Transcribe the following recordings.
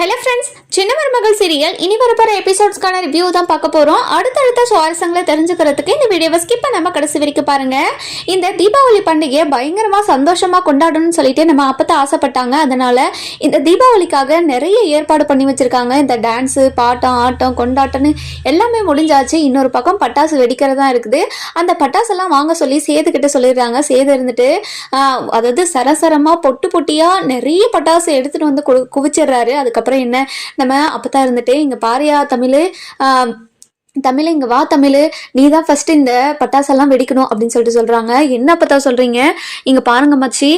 Hello friends சின்ன மருமகள் serial இனி வரப்போற எபிசோட்ஸ்க்கான ரிவ்யூ தான் பார்க்க போகிறோம் அடுத்தடுத்த சுவாரஸ்யங்களை தெரிஞ்சுக்கிறதுக்கு இந்த வீடியோவை ஸ்கிப் பண்ணாமல் கடைசி வரைக்கும் பாருங்க. இந்த தீபாவளி பண்டிகையை பயங்கரமாக சந்தோஷமாக கொண்டாடணும்னு சொல்லிட்டு நம்ம அப்பத்தை ஆசைப்பட்டாங்க. அதனால இந்த தீபாவளிக்காக நிறைய ஏற்பாடு பண்ணி வச்சிருக்காங்க. இந்த டான்ஸு பாட்டம் ஆட்டம் கொண்டாட்டம்னு எல்லாமே முடிஞ்சாச்சு. இன்னொரு பக்கம் பட்டாசு வெடிக்கிறதா இருக்குது. அந்த பட்டாசெல்லாம் வாங்க சொல்லி சேதுக்கிட்ட சொல்லிடுறாங்க. சேது இருந்துட்டு அதாவது சரசரமாக பொட்டு பொட்டியாக நிறைய பட்டாசு எடுத்துகிட்டு வந்து கு குவிச்சிடுறாரு. அதுக்கப்புறம் என்ன? நம்ம அப்பதான் இருந்துட்டு இங்கே பாரியா தமிழ் தமிழ் இங்கே வா தமிழ். நீ தான் ஃபஸ்ட்டு இந்த பட்டாசெல்லாம் வெடிக்கணும் அப்படின்னு சொல்லிட்டு சொல்கிறாங்க என்ன பத்தா சொல்கிறீங்க இங்கே பாருங்க மச்சி.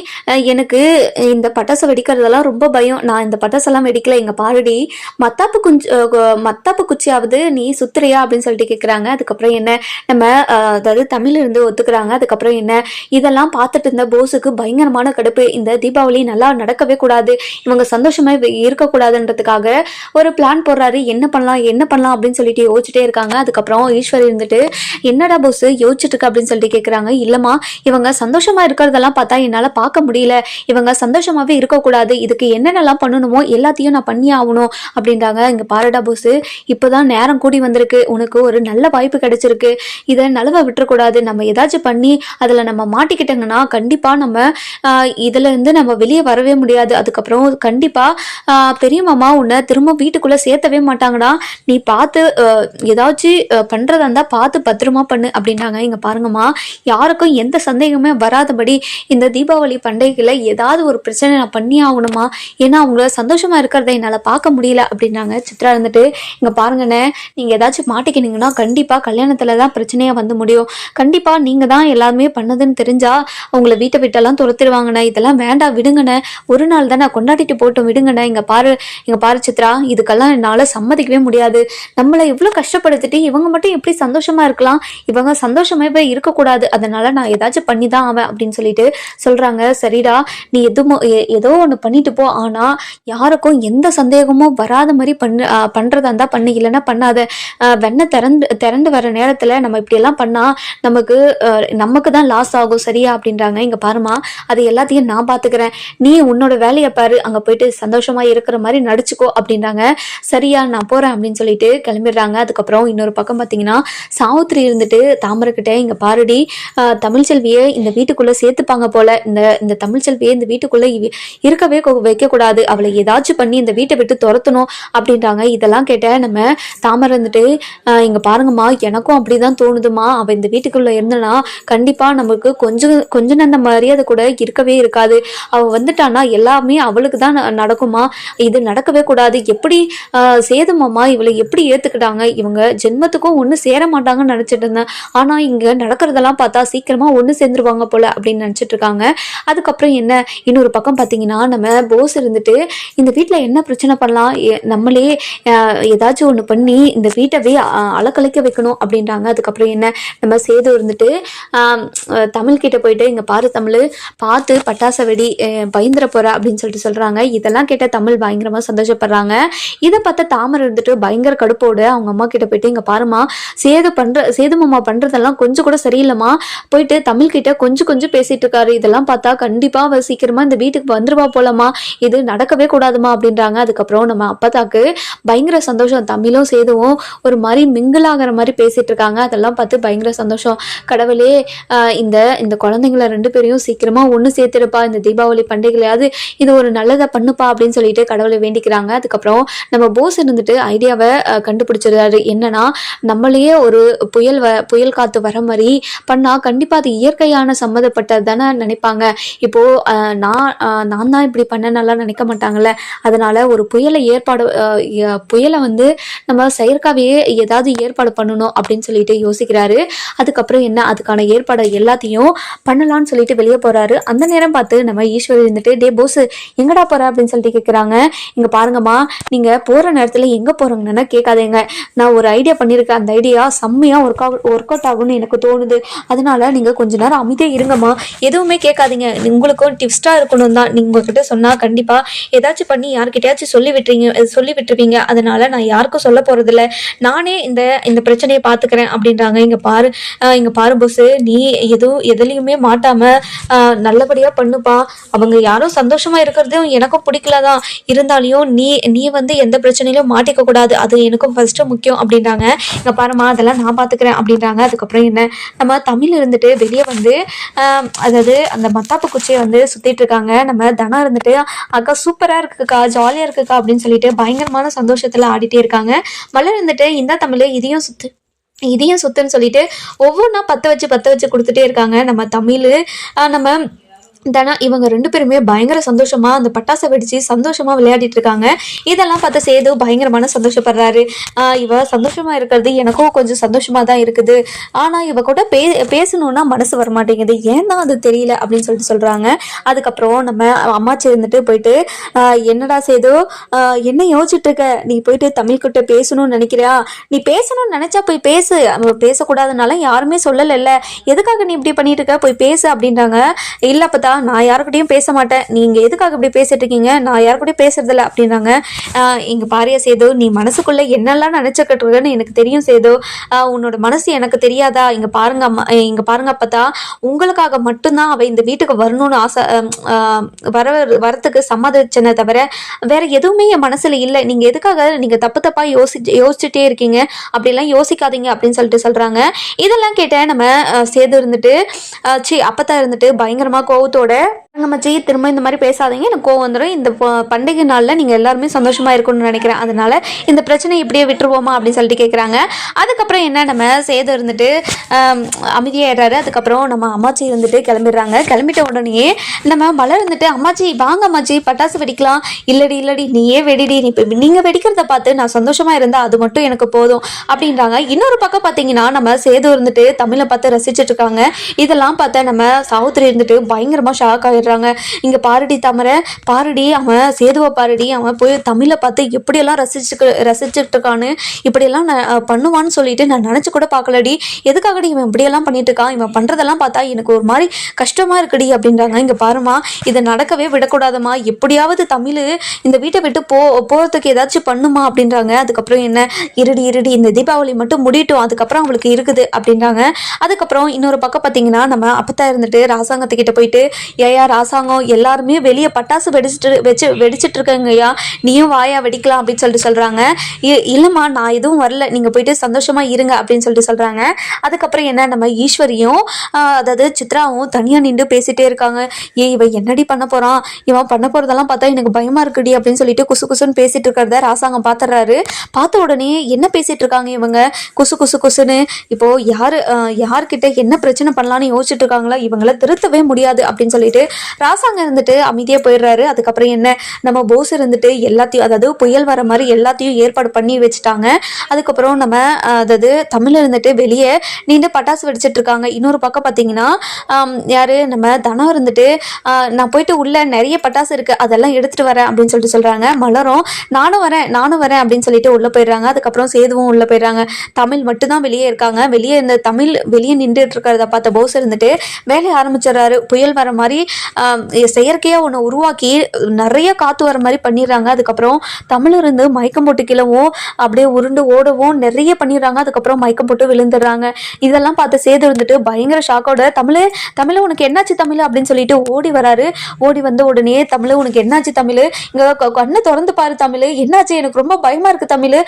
எனக்கு இந்த பட்டாசை வெடிக்கிறதெல்லாம் ரொம்ப பயம். நான் இந்த பட்டாசெல்லாம் வெடிக்கல. இங்கே பாருடி. மத்தாப்பு குஞ்சு மத்தாப்பு குச்சியாவது நீ சுத்துறியா அப்படின்னு சொல்லிட்டு கேட்குறாங்க அதுக்கப்புறம் என்ன? நம்ம அதாவது தமிழ் இருந்து ஒத்துக்கிறாங்க. அதுக்கப்புறம் என்ன? இதெல்லாம் பார்த்துட்டு இருந்த போஸுக்கு பயங்கரமான கடுப்பு. இந்த தீபாவளி நல்லா நடக்கவே கூடாது. இவங்க சந்தோஷமாக இருக்கக்கூடாதுன்றதுக்காக ஒரு பிளான் போடுறாரு. என்ன பண்ணலாம்? என்ன பண்ணலாம்? அப்படின்னு சொல்லிட்டு யோசிச்சுட்டே இருக்காங்க. அதுக்கப்புறம் ஈஸ்வரி இருந்துட்டு என்னடா போஸ் யோசிச்சுட்டு இருக்க? அப்படின்னு சொல்லிட்டு கேட்குறாங்க இல்லைம்மா இவங்க சந்தோஷமா இருக்கிறதெல்லாம் பார்த்தா என்னால் பார்க்க முடியல. இவங்க சந்தோஷமாவே இருக்கக்கூடாது. இதுக்கு என்னென்னலாம் பண்ணணுமோ எல்லாத்தையும் நான் பண்ணி ஆகணும். அப்படின்றாங்க. இங்கே பாருடா போஸ் இப்போதான் நேரம் கூடி வந்திருக்கு. உனக்கு ஒரு நல்ல வாய்ப்பு கிடைச்சிருக்கு. இதை நழுவ விட்டுறக்கூடாது. நம்ம ஏதாச்சும் பண்ணி அதில் நம்ம மாட்டிக்கிட்டோங்கன்னா கண்டிப்பாக நம்ம ஆஹ், இதுல இருந்து நம்ம வெளியே வரவே முடியாது. அதுக்கப்புறம் கண்டிப்பாக பெரிய மாமா உன்னை திரும்ப வீட்டுக்குள்ளே சேர்த்தவே மாட்டாங்கடா. நீ பார்த்து ஏதாவது ஏதாச்சும் பண்ணுறதா இருந்தால் பார்த்து பத்திரமா பண்ணு அப்படின்னாங்க இங்கே பாருங்கம்மா யாருக்கும் எந்த சந்தேகமே வராதபடி இந்த தீபாவளி பண்டிகையில் ஏதாவது ஒரு பிரச்சனை நான் பண்ணி ஆகணுமா ஏன்னா அவங்கள சந்தோஷமாக இருக்கிறத என்னால் பார்க்க முடியல அப்படின்னாங்க சித்ரா இருந்துட்டு. இங்கே பாருங்கண்ணே நீங்கள் ஏதாச்சும் மாட்டிக்கினீங்கன்னா கண்டிப்பாக கல்யாணத்தில் தான் பிரச்சனையாக வந்து முடியும். கண்டிப்பாக நீங்கள் தான் எல்லாருமே பண்ணதுன்னு தெரிஞ்சால் அவங்கள வீட்டை விட்டெல்லாம் துரத்திடுவாங்கண்ணே. இதெல்லாம் வேண்டாம் விடுங்கண்ணே. ஒரு நாள் தான் நான் கொண்டாடிட்டு போட்டோம் விடுங்கண்ணே. இங்கே பாரு இங்கே பாரு சித்ரா இதுக்கெல்லாம் என்னால் சம்மதிக்கவே முடியாது. நம்மளை இவ்வளோ கஷ்டப்படுது பார்த்துட்டு இவங்க மட்டும் எப்படி சந்தோஷமா இருக்கலாம்? இவங்க சந்தோஷமாவே இருக்கக்கூடாது. அதனால நான் ஏதாச்சும் பண்ணி தான் ஆவேன் அப்படின்னு சொல்லிட்டு சொல்றாங்க. சரிடா நீ எதுமோ எ- ஏதோ ஒன்று பண்ணிட்டு போ. ஆனா யாருக்கும் எந்த சந்தேகமும் வராத மாதிரி பண்ணு பண்ணுறதா பண்றதா இருந்தா பண்ணு. இல்லைன்னா பண்ணாத. வெண்ணை திறந்து திறந்து வர நேரத்துல நம்ம இப்படி எல்லாம் பண்ணா நமக்கு நமக்கு தான் லாஸ் ஆகும். சரியா? அப்படின்றாங்க. இங்க பாருமா அது எல்லாத்தையும் நான் பாத்துக்கிறேன். நீ உன்னோட வேலையை பாரு. அங்க போயிட்டு சந்தோஷமா இருக்கிற மாதிரி நடிச்சுக்கோ அப்படின்றாங்க. சரியா நான் போறேன் அப்படின்னு சொல்லிட்டு கிளம்பிடுறாங்க. அதுக்கப்புறம் இன்னொரு பக்கம் பார்த்தீங்கன்னா சாவித்திரி இருந்துட்டு தாமரைக்கிட்ட இங்கே பாருடி தமிழ்ச்செல்வியை இந்த வீட்டுக்குள்ளே சேர்த்துப்பாங்க போல. இந்த இந்த தமிழ்ச்செல்வியை இந்த வீட்டுக்குள்ளே இருக்கவே வைக்கக்கூடாது. அவளை ஏதாச்சும் பண்ணி இந்த வீட்டை விட்டு துரத்தணும் அப்படின்றாங்க. இதெல்லாம் கேட்ட நம்ம தாமரை இருந்துட்டு இங்கே பாருங்கம்மா எனக்கும் அப்படி தான் தோணுதுமா அவள் இந்த வீட்டுக்குள்ளே இருந்தனா கண்டிப்பாக நமக்கு கொஞ்சம் கொஞ்சம் நந்த மரியாதை கூட இருக்கவே இருக்காது. அவள் வந்துட்டானா எல்லாமே அவளுக்கு தான் ந- நடக்குமா இது நடக்கவே கூடாது. எப்படி சேதமாம்மா இவளை எப்படி ஏற்றுக்கிட்டாங்க இவங்க ஜென்மத்துக்கும் ஒன்று சேர மாட்டாங்கன்னு நினச்சிட்டு இருந்தேன். ஆனால் இங்கே நடக்கிறதெல்லாம் பார்த்தா சீக்கிரமாக ஒன்று சேர்ந்துருவாங்க போல் அப்படின்னு நினச்சிட்டு இருக்காங்க. அதுக்கப்புறம் என்ன? இன்னொரு பக்கம் பார்த்தீங்கன்னா நம்ம போஸ் இருந்துட்டு இந்த வீட்டில் என்ன பிரச்சனை பண்ணலாம்? நம்மளே ஏதாச்சும் ஒன்று பண்ணி இந்த வீட்டவே ஆஹ், அலக்கழிக்க வைக்கணும் அப்படின்றாங்க. அதுக்கப்புறம் என்ன? நம்ம சேது இருந்துட்டு தமிழ்கிட்ட போயிட்டு இங்கே பாரு தமிழ் பார்த்து பட்டாசை வெடி அஹ், பயந்துர போற அப்படின்னு சொல்லிட்டு சொல்கிறாங்க இதெல்லாம் கேட்ட தமிழ் பயங்கரமாக சந்தோஷப்படுறாங்க. இதை பார்த்த தாமரை இருந்துட்டு பயங்கர கடுப்போடு அவங்க அம்மா கிட்ட போயிட்டு இங்க பாருமா சேது பண்ற சேது மாமா பண்றதெல்லாம் கொஞ்சம் கூட சரியில்லைம்மா. போயிட்டு தமிழ் கிட்ட கொஞ்சம் கொஞ்சம் பேசிட்டு இருக்காரு. இதெல்லாம் பார்த்தா கண்டிப்பா அவள் சீக்கிரமா இந்த வீட்டுக்கு வந்துருவா போலமா இது நடக்கவே கூடாதுமா அப்படின்றாங்க. அதுக்கப்புறம் நம்ம அப்பதாக்கு பயங்கர சந்தோஷம். தமிழும் சேதுவும் ஒரு மாதிரி மிங்கிள் ஆகிற மாதிரி பேசிட்டு இருக்காங்க. அதெல்லாம் பார்த்து பயங்கர சந்தோஷம். கடவுளே இந்த இந்த குழந்தைங்கள ரெண்டு பேரையும் சீக்கிரமா ஒன்று சேர்த்துருப்பா. இந்த தீபாவளி பண்டிகையிலையாவது இது ஒரு நல்லதை பண்ணுப்பா அப்படின்னு சொல்லிட்டு கடவுளை வேண்டிக்கிறாங்க. அதுக்கப்புறம் நம்ம போஸ் இருந்துட்டு ஐடியாவை கண்டுபிடிச்சிருக்காரு என்னன்னா நம்மளையே ஒரு புயல் வ புயல் காத்து வர மாதிரி பண்ணா கண்டிப்பாக அது இயற்கையான சம்மந்தப்பட்டது தானே நினைப்பாங்க. இப்போ நான் நான் தான் இப்படி பண்ணனாலாம் நினைக்க மாட்டாங்கல்ல. அதனால ஒரு புயலை ஏற்பாடு புயலை வந்து நம்ம செயற்காவே ஏதாவது ஏற்பாடு பண்ணணும் அப்படின்னு சொல்லிட்டு யோசிக்கிறாரு. அதுக்கப்புறம் என்ன அதுக்கான ஏற்பாடு எல்லாத்தையும் பண்ணலாம்னு சொல்லிட்டு வெளியே போகிறாரு அந்த நேரம் பார்த்து நம்ம ஈஸ்வரி இருந்துட்டு டே போஸ் எங்கடா போகிற அப்படின்னு சொல்லிட்டு கேட்குறாங்க இங்கே பாருங்கம்மா நீங்கள் போகிற நேரத்தில் எங்கே போறீங்கன்னு கேட்காதீங்க. நான் ஒரு ஐடியா ஐடியா பண்ணியிருக்கேன் அந்த ஐடியா செம்மையாக ஒர்க் ஆகும் ஒர்க் அவுட் ஆகும்னு எனக்கு தோணுது. அதனால நீங்கள் கொஞ்ச நேரம் அமைதியாக இருங்கம்மா. எதுவுமே கேட்காதீங்க. உங்களுக்கும் டிப்ஸ்டாக இருக்கணும் தான் நீங்கள் உங்ககிட்ட சொன்னால் கண்டிப்பாக ஏதாச்சும் பண்ணி யார்கிட்டயாச்சும் சொல்லி விட்டுறீங்க சொல்லி விட்டுருவீங்க அதனால நான் யாருக்கும் சொல்ல போகிறதில்ல நானே இந்த இந்த பிரச்சனையை பார்த்துக்கிறேன் அப்படின்றாங்க. இங்கே பாரு இங்கே பாரு பொஸ்ஸு நீ எதுவும் எதுலேயுமே மாட்டாமல் நல்லபடியாக பண்ணுப்பா. அவங்க யாரும் சந்தோஷமாக இருக்கிறதும் எனக்கும் பிடிக்கல தான் இருந்தாலையும் நீ நீ வந்து எந்த பிரச்சனையிலும் மாட்டிக்க கூடாது. அது எனக்கும் ஃபஸ்ட்டு முக்கியம் அப்படின்றாங்க. இங்க பாருமா அதெல்லாம் நான் பாத்துக்கிறேன் அப்படின்றாங்க. அதுக்கப்புறம் என்ன? நம்ம தமிழ் இருந்துட்டு வெளியே வந்து அதாவது அந்த மத்தாப்பு குச்சியை வந்து சுத்திட்டு இருக்காங்க நம்ம தனம் இருந்துட்டு அக்கா சூப்பரா இருக்குக்கா ஜாலியா இருக்குக்கா அப்படின்னு சொல்லிட்டு பயங்கரமான சந்தோஷத்துல ஆடிட்டே இருக்காங்க. மலர் இருந்துட்டு இந்த தமிழ் இதையும் சுத்து இதையும் சுத்துன்னு சொல்லிட்டு ஒவ்வொன்றா பற்ற வச்சு பற்ற வச்சு கொடுத்துட்டே இருக்காங்க நம்ம தமிழ். நம்ம தனா இவங்க ரெண்டு பேருமே பயங்கர சந்தோஷமா அந்த பட்டாசை வெடிச்சு சந்தோஷமா விளையாடிட்டு இருக்காங்க. இதெல்லாம் பார்த்து சேது பயங்கரமான சந்தோஷப்படுறாரு. இவ சந்தோஷமா இருக்கிறது எனக்கும் கொஞ்சம் சந்தோஷமா தான் இருக்குது. ஆனா இவ கூட பே பேசணும்னா மனசு வர மாட்டேங்குது ஏன் தான் அது தெரியல? அப்படின்னு சொல்லிட்டு சொல்றாங்க. அதுக்கப்புறம் நம்ம அம்மாச்சி இருந்துட்டு போயிட்டு என்னடா சேது? என்ன யோசிச்சுட்டு இருக்க? நீ போயிட்டு தமிழ் கிட்ட பேசணும்னு நினைக்கிறியா? நீ பேசணும்னு நினைச்சா போய் பேசு. பேசக்கூடாதுனால யாருமே சொல்லலைல்ல. எதுக்காக நீ இப்படி பண்ணிட்டு இருக்க? போய் பேசு அப்படின்றாங்க. இல்லப்பதா நான் யாருக்கிட்டையும் பேச மாட்டேன். நீங்கள் எதுக்காக இப்படி பேசிட்டு இருக்கீங்க? நான் யாருக்கிட்டையும் பேசுறதில்ல அப்படின்னாங்க. இங்கே பாரியா சேது நீ மனசுக்குள்ளே என்னெல்லாம் நினைச்சுக்கிட்டு இருக்கன்னு எனக்கு தெரியும் சேது. உன்னோட மனசு எனக்கு தெரியாதா? இங்கே பாருங்க அம்மா இங்கே பாருங்க அப்பதா உங்களுக்காக மட்டும்தான் அவள் இந்த வீட்டுக்கு வரணும்னு ஆசை வர வரத்துக்கு சம்மதிச்சனே தவிர வேற எதுவுமே என் மனசில் இல்லை. நீங்கள் எதுக்காக நீங்கள் தப்பு தப்பாக யோசி யோசிச்சுட்டே இருக்கீங்க? அப்படிலாம் யோசிக்காதீங்க அப்படின்னு சொல்லிட்டு சொல்கிறாங்க இதெல்லாம் கேட்டேன் நம்ம சேது இருந்துட்டு அஹ், சி அப்பத்தா இருந்துட்டு பயங்கரமாக கோவத்தோட நம்ம ஜி திரும்ப இந்த மாதிரி பேசாதீங்க. எனக்கு கோவம் வந்துடும் இந்த பண்டிகை நாளில் நீங்கள் எல்லாருமே சந்தோஷமாக இருக்கணும்னு நினைக்கிறேன். அதனால இந்த பிரச்சனை இப்படியே விட்டுருவோமா அப்படின்னு சொல்லிட்டு கேட்குறாங்க அதுக்கப்புறம் என்ன நம்ம சேது இருந்துட்டு அமைதியாகிடுறாரு அதுக்கப்புறம் நம்ம அம்மாச்சி இருந்துட்டு கிளம்பிடுறாங்க. கிளம்பிட்ட உடனே நம்ம மலர் இருந்துட்டு அம்மாச்சி வாங்க அம்மாச்சி பட்டாசு வெடிக்கலாம். இல்லடி இல்லடி நீயே வெடிடி. நீ இப்போ நீங்கள் வெடிக்கிறத பார்த்து நான் சந்தோஷமாக இருந்தால் அது மட்டும் எனக்கு போதும். அப்படின்றாங்க. இன்னொரு பக்கம் பார்த்தீங்கன்னா நம்ம சேது இருந்துட்டு தமிழை பார்த்து ரசிச்சுட்டு இருக்காங்க. இதெல்லாம் பார்த்தா நம்ம சாவுத்திரி இருந்துட்டு பயங்கரமாக ஷாக் ஆயிடுறாங்க இங்கே பாருடி தாமரை பாருடி அவன் சேதுவை பாருடி அவன் போய் தமிழை பார்த்து எப்படியெல்லாம் ரசிச்சுக்க ரசிச்சுட்டு இருக்கான்னு இப்படியெல்லாம் நான் பண்ணுவான்னு சொல்லிட்டு நான் நினச்சி கூட பார்க்கலடி. எதுக்காகடி இவன் இப்படியெல்லாம் பண்ணிட்டு இருக்கான் இவன் பண்றதெல்லாம் பார்த்தா எனக்கு ஒரு மாதிரி கஷ்டமா இருக்குடி அப்படின்றாங்க. இங்கே பாருமா இதை நடக்கவே விடக்கூடாதுமா எப்படியாவது தமிழ் இந்த வீட்டை விட்டு போ போகிறதுக்கு ஏதாச்சும் பண்ணுமா அப்படின்றாங்க. அதுக்கப்புறம் என்ன? இருடி இருடி இந்த தீபாவளி மட்டும் முடியட்டும். அதுக்கப்புறம் அவங்களுக்கு இருக்குது அப்படின்றாங்க. அதுக்கப்புறம் இன்னொரு பக்கம் பார்த்தீங்கன்னா நம்ம அப்பத்தா இருந்துட்டு ராசாங்கத்துக்கிட்ட போயிட்டு ஏஆர் ராசாங்கம் எல்லாருமே வெளியே பட்டாசு வெடிச்சிட்டு வச்சு வெடிச்சிட்டு இருக்கங்கய்யா நீயும் வாயா வெடிக்கலாம் அப்படின்னு சொல்லிட்டு சொல்றாங்க. இ- இல்லைம்மா நான் எதுவும் வரல. நீங்க போயிட்டு சந்தோஷமா இருங்க அப்படின்னு சொல்லிட்டு சொல்றாங்க. அதுக்கப்புறம் என்ன நம்ம ஈஸ்வரியும் அதாவது சித்ராவும் தனியா நின்று பேசிட்டே இருக்காங்க. ஏ இவன் என்னடி பண்ண போறான்? இவன் பண்ண போறதெல்லாம் பார்த்தா எனக்கு பயமா இருக்குடி அப்படின்னு சொல்லிட்டு குசு குசுன்னு பேசிட்டு இருக்கிறத ராசாங்கம் பாத்துறாரு. பார்த்த உடனே என்ன பேசிட்டு இருக்காங்க இவங்க? குசு குசு குசுன்னு. இப்போ யாரு யார்கிட்ட என்ன பிரச்சனை பண்ணலாம்னு யோசிச்சுட்டு இருக்காங்களா? இவங்கள திருத்தவே முடியாது அப்படின்னு சொல்லிட்டு ராசாங்க இருந்துட்டு அமைதியா போயிடுறாரு. அதுக்கப்புறம் என்ன? நம்ம போஸ் இருந்துட்டு எல்லாத்தையும் அதாவது புயல் வர மாதிரி எல்லாத்தையும் ஏற்பாடு பண்ணி வச்சுட்டாங்க. அதுக்கப்புறம் நம்ம அதாவது தமிழ் இருந்துட்டு வெளியே நீண்டு பட்டாசு வெடிச்சிட்டு இருக்காங்க. இன்னொரு பக்கம் பார்த்தீங்கன்னா யார் யாரு? நம்ம தனம் இருந்துட்டு நான் போயிட்டு உள்ள நிறைய பட்டாசு இருக்கு. அதெல்லாம் எடுத்துட்டு வரேன் அப்படின்னு சொல்லிட்டு சொல்றாங்க. மலரும் நானும் வரேன் நானும் வரேன் அப்படின்னு சொல்லிட்டு உள்ள போயிடுறாங்க. அதுக்கப்புறம் சேதுவும் உள்ள போயிடுறாங்க. தமிழ் மட்டும்தான் வெளியே இருக்காங்க. வெளியே இந்த தமிழ் வெளியே நின்றுட்டு இருக்கிறத பார்த்த போஸ் இருந்துட்டு வேலையை ஆரம்பிச்சிடுறாரு. புயல் வர மாதிரி செயற்கையாக ஒன்று உருவாக்கி நிறைய காற்று வர மாதிரி பண்ணிடுறாங்க. அதுக்கப்புறம் தமிழ் இருந்து மயக்கம் போட்டு கிளவும் அப்படியே உருண்டு ஓடவும். நிறைய பண்ணிடுறாங்க. அதுக்கப்புறம் மயக்கம் போட்டு விழுந்துடுறாங்க. இதெல்லாம் பார்த்து சேது இருந்துட்டு பயங்கர ஷாக்கோட தமிழ் தமிழ் உனக்கு என்னாச்சு தமிழ்? அப்படின்னு சொல்லிட்டு ஓடி வராரு. ஓடி வந்த உடனே தமிழ் உனக்கு என்னாச்சு தமிழ்? இங்கே கண்ணை திறந்து பாரு தமிழ். என்னாச்சு? எனக்கு ரொம்ப பயமாக இருக்குது தமிழ்.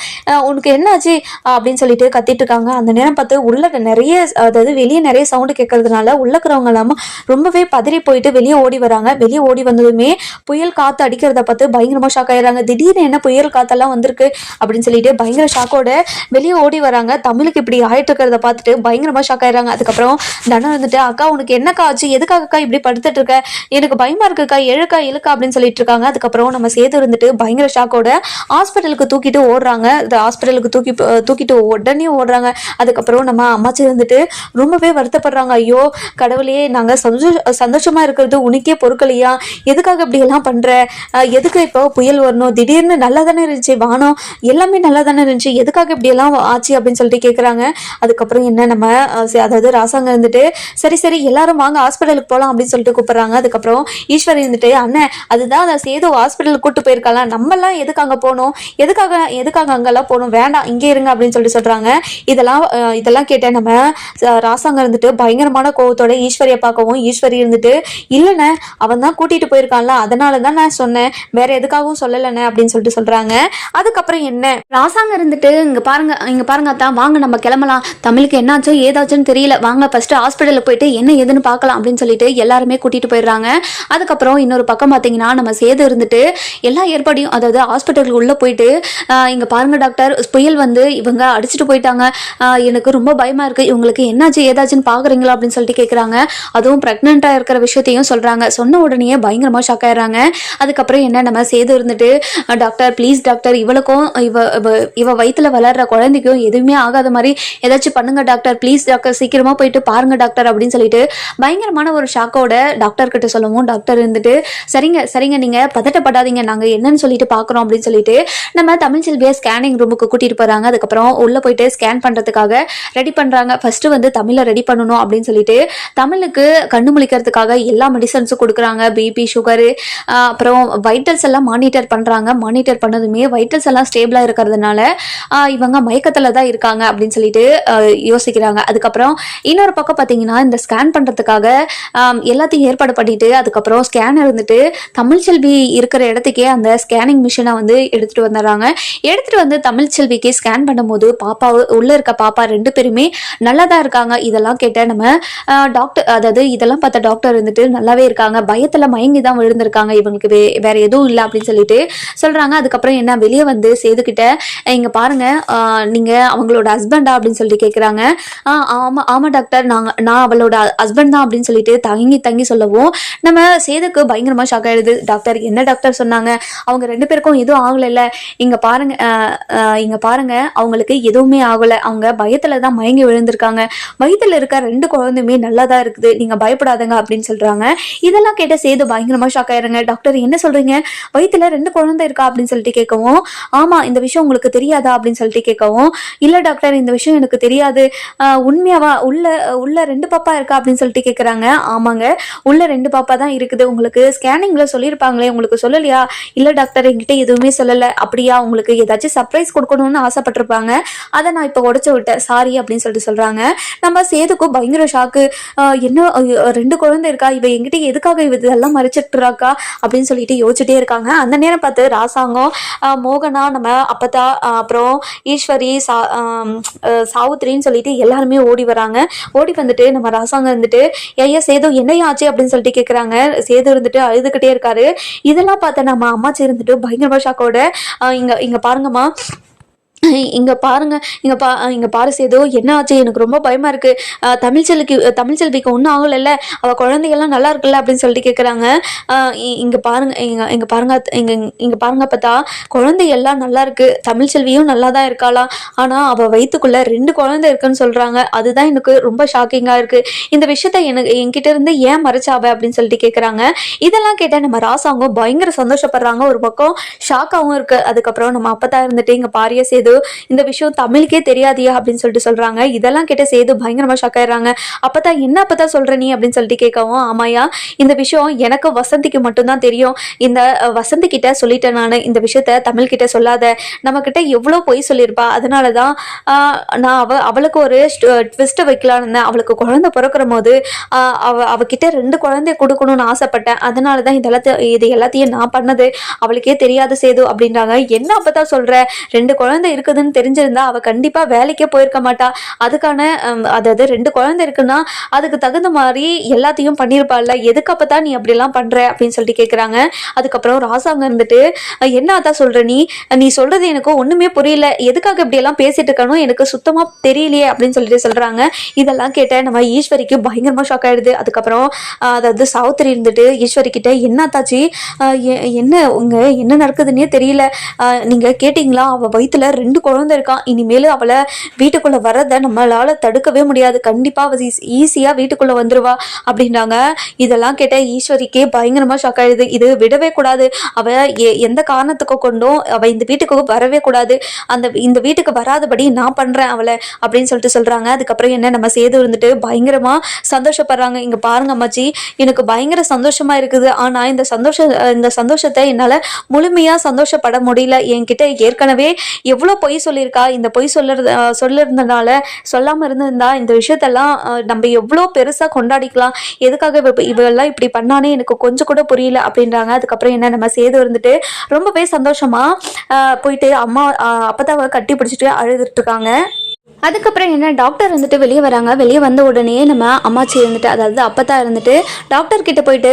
உனக்கு என்னாச்சு? அப்படின்னு சொல்லிட்டு கத்திட்டு இருக்காங்க. அந்த நேரம் பார்த்து உள்ள நிறைய அதாவது வெளியே நிறைய சவுண்டு கேட்கறதுனால உள்ளக்கிறவங்க எல்லாம ரொம்பவே பதறி போயிட்டு வெளியே ஓடி வராங்க. வெளியே ஓடி வந்ததுமே புயல் காத்து அடிக்கிறத பார்த்து பயங்கரமா ஷாக் ஆயிடுறாங்க. திடீர்னு என்ன புயல் காத்தெல்லாம் வந்திருக்கு அப்படின்னு சொல்லிட்டு பயங்கர ஷாக்கோட வெளியே ஓடி வராங்க. தமிழுக்கு இப்படி ஆயிட்டு இருக்கிறத பார்த்துட்டு பயங்கரமா ஷாக் ஆயிடுறாங்க. அதுக்கப்புறம் தனம் வந்துட்டு அக்கா உனக்கு என்னக்கா ஆச்சு? எதுக்காகக்கா இப்படி படுத்துட்டு இருக்க? எனக்கு பயமா இருக்குக்கா. எழுக்கா இழுக்கா அப்படின்னு சொல்லிட்டு இருக்காங்க. அதுக்கப்புறம் நம்ம சேது இருந்துட்டு பயங்கர ஷாக்கோட ஹாஸ்பிட்டலுக்கு தூக்கிட்டு ஓடுறாங்க. ஹாஸ்பிட்டலுக்கு தூக்கி தூக்கிட்டு உடனே ஓடுறாங்க. அதுக்கப்புறம் நம்ம அம்மாச்சி இருந்துட்டு ரொம்பவே வருத்தப்படுறாங்க. ஐயோ கடவுளே நாங்க சந்தோஷ சந்தோஷமா இருக்கிறது வந்து உனக்கே பொறுக்கலையா? எதுக்காக இப்படி எல்லாம் பண்ற? எதுக்கு இப்போ புயல் வரணும்? திடீர்னு நல்லா தானே இருந்துச்சு வானம்? எல்லாமே நல்லா தானே இருந்துச்சு. எதுக்காக இப்படி எல்லாம் ஆச்சு அப்படின்னு சொல்லிட்டு கேட்குறாங்க அதுக்கப்புறம் என்ன நம்ம அதாவது ராசாங்க இருந்துட்டு சரி சரி எல்லாரும் வாங்க ஹாஸ்பிட்டலுக்கு போகலாம் அப்படின்னு சொல்லிட்டு கூப்பிடுறாங்க. அதுக்கப்புறம் ஈஸ்வரி இருந்துட்டு அண்ணன் அதுதான் அந்த சேது ஹாஸ்பிட்டலுக்கு கூட்டு போயிருக்கலாம் நம்மலாம் எதுக்கு அங்கே போகணும் எதுக்காக எதுக்காக அங்கெல்லாம் போகணும் வேண்டாம் இங்கே இருங்க அப்படின்னு சொல்லிட்டு சொல்றாங்க. இதெல்லாம் இதெல்லாம் கேட்டேன் நம்ம ராசாங்க இருந்துட்டு பயங்கரமான கோவத்தோட ஈஸ்வரியை பார்க்கவும் ஈஸ்வரி இருந்துட்டு இல்லைண்ணே அவன் தான் கூட்டிட்டு போயிருக்கான்ல அதனால தான் நான் சொன்னேன். வேற எதுக்காகவும் சொல்லலைண்ணே அப்படின்னு சொல்லிட்டு சொல்றாங்க. அதுக்கப்புறம் என்ன? ராசாங்க இருந்துட்டு இங்க பாருங்க இங்க பாருங்க அத்தான் வாங்க நம்ம கிளம்பலாம். தமிழுக்கு என்னாச்சோ ஏதாச்சுன்னு தெரியல. வாங்க ஃபர்ஸ்ட் ஹாஸ்பிட்டலில் போயிட்டு என்ன ஏதுன்னு பார்க்கலாம் அப்படின்னு சொல்லிட்டு எல்லாருமே கூட்டிட்டு போயிடுறாங்க. அதுக்கப்புறம் இன்னொரு பக்கம் பார்த்தீங்கன்னா நம்ம சேது இருந்துட்டு எல்லா ஏற்பாடையும் அதாவது ஹாஸ்பிட்டலுக்கு உள்ள போயிட்டு இங்கே இங்க பாருங்க டாக்டர் புயல் வந்து இவங்க அடிச்சுட்டு போயிட்டாங்க. எனக்கு ரொம்ப பயமா இருக்கு. இவங்களுக்கு என்னாச்சு ஏதாச்சுன்னு பாக்குறீங்களா அப்படின்னு சொல்லிட்டு கேட்குறாங்க அதுவும் பிரெக்னெண்டா இருக்கிற விஷயத்தையும் சொல்கிறாங்க சொன்ன உடனே பயங்கரமாக ஷாக் ஆயிடுறாங்க. அதுக்கப்புறம் என்ன நம்ம சேது இருந்துட்டு டாக்டர் ப்ளீஸ் டாக்டர் இவளுக்கும் இவ இவ இவ வளர்கிற வளர்ற குழந்தைக்கும் எதுவுமே ஆகாத மாதிரி ஏதாச்சும் பண்ணுங்க டாக்டர் ப்ளீஸ் டாக்டர் சீக்கிரமாக போயிட்டு பாருங்க டாக்டர் அப்படின்னு சொல்லிட்டு பயங்கரமான ஒரு ஷாக்கோட டாக்டர் கிட்ட சொல்லவும் டாக்டர் இருந்துட்டு சரிங்க சரிங்க நீங்கள் பதட்டப்படாதீங்க. நாங்கள் என்னன்னு சொல்லிட்டு பார்க்குறோம் அப்படின்னு சொல்லிட்டு நம்ம தமிழ் செல்வியை ஸ்கேனிங் ரூமுக்கு கூட்டிகிட்டு போகிறாங்க அதுக்கப்புறம் உள்ளே போயிட்டு ஸ்கேன் பண்ணுறதுக்காக ரெடி பண்ணுறாங்க ஃபஸ்ட்டு வந்து தமிழை ரெடி பண்ணணும் அப்படின்னு சொல்லிட்டு தமிழுக்கு கண்ணு முழிக்கிறதுக்காக எல்லா மெடிசன்ஸும் கொடுக்குறாங்க பிபி சுகரு அப்புறம் வைட்டல்ஸ் எல்லாம் மானிட்டர் பண்ணுறாங்க மானிட்டர் பண்ணதுமே வைட்டல்ஸ் எல்லாம் ஸ்டேபிளாக இருக்கிறதுனால இவங்க மயக்கத்தில் தான் இருக்காங்க அப்படின்னு சொல்லிட்டு யோசிக்கிறாங்க. அதுக்கப்புறம் இன்னொரு பக்கம் பார்த்தீங்கன்னா இந்த ஸ்கேன் பண்ணுறதுக்காக எல்லாத்தையும் ஏற்பாடு பண்ணிட்டு அதுக்கப்புறம் ஸ்கேன் இருந்துட்டு தமிழ்ச்செல்வி இருக்கிற இடத்துக்கே அந்த ஸ்கேனிங் மிஷினை வந்து எடுத்துகிட்டு வந்துடுறாங்க. எடுத்துகிட்டு வந்து தமிழ்ச்செல்விக்கு ஸ்கேன் பண்ணும்போது பாப்பா உள்ளே இருக்க பாப்பா ரெண்டு பேருமே நல்லா தான் இருக்காங்க. இதெல்லாம் கேட்ட நம்ம டாக்டர் அதாவது இதெல்லாம் பார்த்த டாக்டர் இருந்துட்டு நல்லாவே இருக்காங்க. பயத்துல மயங்கி தான் விழுந்திருக்காங்க. இவங்களுக்கு வே வேற எதுவும் இல்லை அப்படின்னு சொல்லிட்டு சொல்றாங்க. அதுக்கப்புறம் என்ன வெளியே வந்து சேதுக்கிட்ட இங்க பாருங்க. நீங்கள் நீங்க அவங்களோட ஹஸ்பண்டா அப்படின்னு சொல்லிட்டு கேக்குறாங்க. ஆஹ் ஆமா ஆமா டாக்டர் நாங்க நான் அவளோட ஹஸ்பண்ட் தான் அப்படின்னு சொல்லிட்டு தங்கி தங்கி சொல்லவும் நம்ம சேதுக்கு பயங்கரமா ஷாக் ஆயிடுது. டாக்டர் என்ன டாக்டர் சொன்னாங்க? அவங்க ரெண்டு பேருக்கும் எதுவும் ஆகலைல்ல. இங்க பாருங்க இங்கே இங்க பாருங்க. அவங்களுக்கு எதுவுமே ஆகல. அவங்க பயத்துல தான் மயங்கி விழுந்திருக்காங்க. வயித்துல இருக்க ரெண்டு குழந்தையுமே நல்லா தான் இருக்குது. நீங்க பயப்படாதங்க அப்படின்னு சொல்றாங்க. இதெல்லாம் கேட்ட சேது பயங்கரமா ஷாக் ஆயிருங்க. டாக்டர் என்ன சொல்றீங்க? வயித்துல ரெண்டு குழந்தை இருக்கா? அப்படின்னு சொல்லிட்டு கேட்கவும் ஆமா இந்த விஷயம் உங்களுக்கு தெரியாதா? அப்படின்னு சொல்லிட்டு கேட்கவும் இல்ல டாக்டர் இந்த விஷயம் எனக்கு தெரியாது. உண்மையாவா? உள்ள உள்ள ரெண்டு பாப்பா இருக்கா? அப்படின்னு சொல்லிட்டு கேட்கறாங்க ஆமாங்க உள்ள ரெண்டு பாப்பா தான் இருக்குது. உங்களுக்கு ஸ்கேனிங்ல சொல்லியிருப்பாங்களே உங்களுக்கு சொல்லலையா? இல்ல டாக்டர் என்கிட்ட எதுவுமே சொல்லல. அப்படியா? உங்களுக்கு ஏதாச்சும் சர்ப்ரைஸ் கொடுக்கணும்னு ஆசைப்பட்டிருப்பாங்க. அதை நான் இப்போ உடைச்சு விட்டேன். சாரி அப்படின்னு சொல்லிட்டு சொல்றாங்க. நம்ம சேதுக்கும் பயங்கர ஷாக்கு என்ன ரெண்டு குழந்தை இருக்கா? இவ என்கிட்ட எதுக்காக இதெல்லாம் மறைச்சிட்டுறாக்கா அப்படின்னு சொல்லிட்டு யோசிச்சுட்டே இருக்காங்க. அந்த நேரம் பார்த்து ராசாங்கம் மோகனா நம்ம அப்பத்தா அப்புறம் ஈஸ்வரி சா சாவுத்ரின்னு சாவுத்திரின்னு சொல்லிட்டு எல்லாருமே ஓடி வராங்க. ஓடி வந்துட்டு நம்ம ராசாங்கம் இருந்துட்டு ஐயா சேது என்னையா ஆச்சு? அப்படின்னு சொல்லிட்டு கேட்குறாங்க சேது இருந்துட்டு அழுதுகிட்டே இருக்காரு. இதெல்லாம் பார்த்த நம்ம அம்மாச்சி இருந்துட்டு பயங்கரமா ஷாக்கோட இங்க இங்க பாருங்கம்மா. இங்கே பாருங்க இங்கே பா இங்கே பாரு சேதோ என்ன ஆச்சு? எனக்கு ரொம்ப பயமாக இருக்குது தமிழ் செல்விக்கு தமிழ் செல்விக்கு ஒன்றும் ஆகலைல்ல. அவள் குழந்தைகள்லாம் நல்லா இருக்குல்ல அப்படின்னு சொல்லிட்டு கேட்குறாங்க இங்கே பாருங்க இங்கே இங்கே பாருங்க இங்கே இங்கே பாருங்க பார்த்தா குழந்தை எல்லாம் நல்லா இருக்குது தமிழ் செல்வியும் நல்லா தான் இருக்காளாம் ஆனால் அவள் வயிற்றுக்குள்ளே ரெண்டு குழந்தை இருக்குன்னு சொல்கிறாங்க அதுதான் எனக்கு ரொம்ப ஷாக்கிங்காக இருக்குது இந்த விஷயத்த எனக்கு என்கிட்ட இருந்து ஏன் மறைச்சாவ அப்படின்னு சொல்லிட்டு கேட்குறாங்க இதெல்லாம் கேட்டால் நம்ம ராசாவும் பயங்கர சந்தோஷப்படுறாங்க. ஒரு பக்கம் ஷாக்காவும் இருக்குது அதுக்கப்புறம் நம்ம அப்பத்தா இருந்துட்டு இங்கே பாரிய சேது இந்த விஷயம் தமிழுக்கே தெரியாதியா அப்படின்னு சொல்லிட்டு சொல்கிறாங்க இதெல்லாம் கேட்ட சேது பயங்கரமாக ஷாக் ஆயிடுறாங்க. அப்பத்தா என்ன அப்போ தான் சொல்கிற நீ அப்படின்னு சொல்லிட்டு கேட்கவும் ஆமாயா இந்த விஷயம் எனக்கு வசந்திக்கு மட்டும்தான் தெரியும். இந்த வசந்தி கிட்ட சொல்லிட்டேன் நான். இந்த விஷயத்த தமிழ்கிட்ட சொல்லாத. நம்மக்கிட்ட எவ்வளோ பொய் சொல்லியிருப்பா. அதனால தான் நான் அவ அவளுக்கு ஒரு ட்விஸ்ட்டை வைக்கலான்னு இருந்தேன். அவளுக்கு குழந்தை பிறக்கிற போது அவ அவகிட்ட ரெண்டு குழந்தைய கொடுக்கணும்னு ஆசைப்பட்டேன். அதனால தான் இதெல்லாத்தையும் இது எல்லாத்தையும் நான் பண்ணது. அவளுக்கே தெரியாது சேது அப்படின்றாங்க. என்ன அப்பதான் சொல்கிற ரெண்டு குழந்தை இருக்குதுன்னு தெரிஞ்சிருந்தா அவ கண்டிப்பா வேலைக்கே போயிருக்க மாட்டா. அதுக்கான அதாவது ரெண்டு குழந்தை இருக்குன்னா அதுக்கு தகுந்த மாதிரி எல்லாத்தையும் பண்ணியிருப்பாள்ல எதுக்கு அப்பதான் நீ அப்படிலாம் பண்ற அப்படின்னு சொல்லிட்டு கேக்குறாங்க. அதுக்கப்புறம் ராசாங்க இருந்துட்டு என்ன அதான் சொல்ற நீ? நீ சொல்றது எனக்கு ஒண்ணுமே புரியல. எதுக்காக இப்படி எல்லாம் பேசிட்டு இருக்கணும் எனக்கு சுத்தமா தெரியலையே அப்படின்னு சொல்லிட்டு சொல்றாங்க. இதெல்லாம் கேட்ட நம்ம ஈஸ்வரிக்கு பயங்கரமா ஷாக் ஆயிடுது. அதுக்கப்புறம் அதாவது சாவுத்திரி இருந்துட்டு ஈஸ்வரி கிட்ட என்ன தாச்சி எ- என்ன உங்க என்ன நடக்குதுன்னே தெரியல. நீங்கள் நீங்க கேட்டிங்களா? அவ வயிற்றுல ரெண்டு குழந்தை இருக்கான் இனிமேல் அவளை வீட்டுக்குள்ளே வரதை நம்மளால் தடுக்கவே முடியாது. கண்டிப்பாக அவள் ஈஸியாக வீட்டுக்குள்ளே வந்துருவா அப்படின்றாங்க. இதெல்லாம் கேட்ட ஈஸ்வரிக்கே பயங்கரமாக ஷாக் ஆயிடுது. இது விடவே கூடாது. அவள் எ- எந்த காரணத்துக்கு கொண்டும் அவள் இந்த வீட்டுக்கு வரவே கூடாது. அந்த இந்த வீட்டுக்கு வராதபடி நான் பண்ணுறேன் அவளை அப்படின்னு சொல்லிட்டு சொல்கிறாங்க அதுக்கப்புறம் என்ன நம்ம சேது இருந்துட்டு பயங்கரமாக சந்தோஷப்படுறாங்க. இங்கே பாருங்க அம்மாச்சி எனக்கு பயங்கர சந்தோஷமா இருக்குது. ஆனால் இந்த சந்தோஷ இந்த சந்தோஷத்தை என்னால் முழுமையாக சந்தோஷப்பட முடியல. என்கிட்ட ஏற்கனவே எவ்வளோ பொய் சொல்லியிருக்கா? இந்த பொய் சொல்லுறது அஹ் சொல்லிருந்தனால சொல்லாமல் இருந்திருந்தா இந்த விஷயத்தெல்லாம் நம்ம எவ்வளோ பெருசாக கொண்டாடிக்கலாம்? எதுக்காக இவ இவெல்லாம் இப்படி பண்ணானே எனக்கு கொஞ்சம் கூட புரியல அப்படின்றாங்க. அதுக்கப்புறம் என்ன நம்ம சேது இருந்துட்டு ரொம்பவே சந்தோஷமாக போயிட்டு அம்மா அஹ், அப்பதாவை கட்டி பிடிச்சிட்டு அழுதுட்டு இருக்காங்க. அதுக்கப்புறம் என்ன டாக்டர் வந்துட்டு வெளியே வராங்க. வெளியே வந்த உடனே நம்ம அம்மாச்சி இருந்துட்டு அதாவது அப்பத்தா இருந்துட்டு டாக்டர் கிட்ட போயிட்டு